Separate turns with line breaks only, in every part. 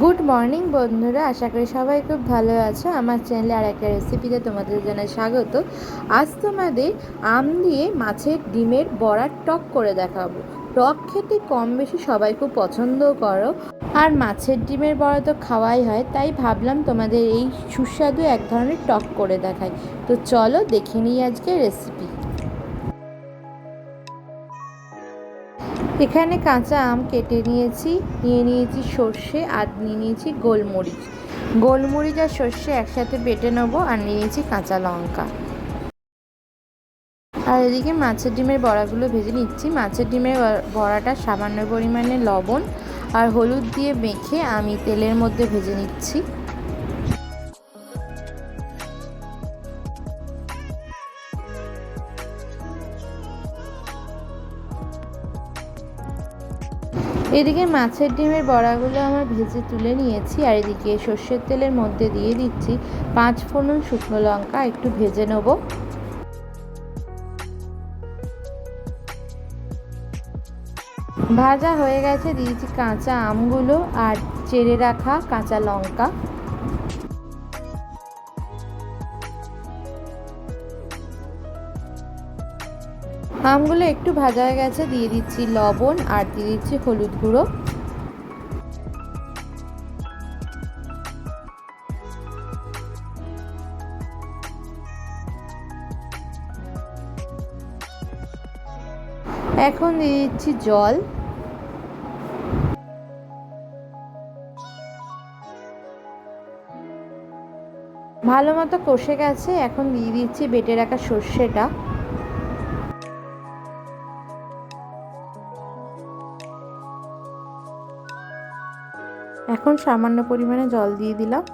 Good morning বন্ধুরা। আশা করি সবাই খুব ভালো আছো। আমার চ্যানেলে আর একটা রেসিপিতে তোমাদের জানাই স্বাগত। আজ তোমাদের আম দিয়ে মাছের ডিমের বড়ার টক করে দেখাবো। টক খেতে কম বেশি সবাই খুব পছন্দও করো। আর মাছের ডিমের বড়া তো খাওয়াই হয়, তাই ভাবলাম তোমাদের এই সুস্বাদু এক ধরনের টক করে দেখাই। তো চলো দেখে নিই আজকে রেসিপি এখানে কাঁচা আম কেটে নিয়েছি, নিয়ে নিয়েছি সর্ষে আর নিয়ে নিয়েছি গোলমরিচ। গোলমরিচ আর সর্ষে একসাথে বেটে নেব আর নিয়ে নিয়েছি কাঁচা লঙ্কা। আর এদিকে মাছের ডিমের বড়াগুলো ভেজে নিচ্ছি। মাছের ডিমের বড়াটা সামান্য পরিমাণে লবণ আর হলুদ দিয়ে মেখে আমি তেলের মধ্যে ভেজে নিচ্ছি। এদিকে মাছের ডিমের বড়াগুলো আমার ভেজে তুলে নিয়েছি, আর এদিকে সর্ষের তেলের মধ্যে দিয়ে দিচ্ছি পাঁচ ফোড়ন শুকনো লঙ্কা, একটু ভেজে নেব। ভাজা হয়ে গেছে, দিয়েছি কাঁচা আমগুলো আর চেড়ে রাখা কাঁচা লঙ্কা। আমগুলো একটু ভাজা হয়ে গেছে, দিয়ে দিচ্ছি লবণ আর দিয়ে দিচ্ছি হলুদ গুঁড়ো। এখন দিয়ে দিচ্ছি জল। ভালো মতো কষে গেছে, এখন দিয়ে দিচ্ছি বেটে রাখা সর্ষেটা। এখন সামান্য পরিমাণে জল দিয়ে দিলাম।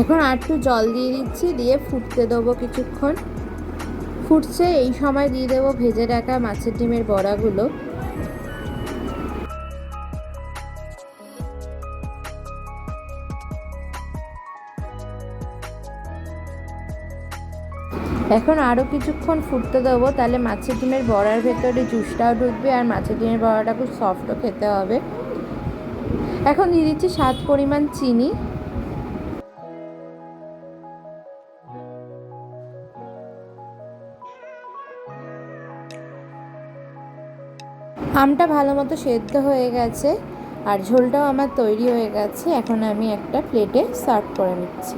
এখন আর একটু জল দিয়ে দিচ্ছি, দিয়ে ফুটতে দেবো কিছুক্ষণ। ফুটছে, এই সময় দিয়ে দেবো ভেজে রাখা মাছের ডিমের বড়াগুলো। এখন আরও কিছুক্ষণ ফুটতে দেবো, তাহলে মাছের ডিমের বড়ার ভেতরে জুসটাও ঢুকবে আর মাছের ডিমের বড়াটা খুব সফটও খেতে হবে। এখন দিয়ে দিচ্ছি স্বাদ পরিমাণ চিনি। আমটা ভালো মতো সেদ্ধ হয়ে গেছে আর ঝোলটাও আমার তৈরি হয়ে গেছে। এখন আমি একটা প্লেটে সার্ভ করে নিচ্ছি।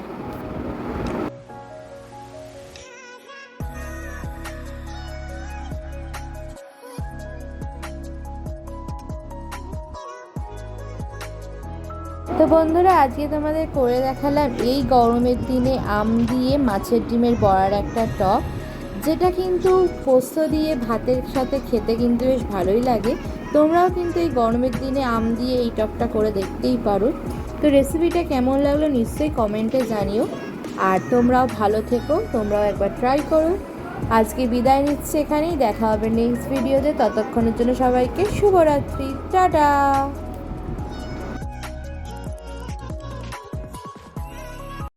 তো বন্ধুরা, আজকে তোমাদের করে দেখালাম এই গরমের দিনে আম দিয়ে মাছের ডিমের বড়ার একটা টক, যেটা কিন্তু পোস্ত দিয়ে ভাতের সাথে খেতে কিন্তু বেশ ভালোই লাগে। তোমরাও কিন্তু এই গরমের দিনে আম দিয়ে এই টকটা করে দেখতেই পারো। তো রেসিপিটা কেমন লাগল নিশ্চয়ই কমেন্টে জানিও। আর তোমরাও ভালো থেকো, তোমরাও একবার ট্রাই করো। আজকে বিদায় নিচ্ছে এখানেই, দেখা হবে নেক্সট ভিডিওতে ততক্ষণের জন্য সবাইকে শুভরাত্রি। টাটা!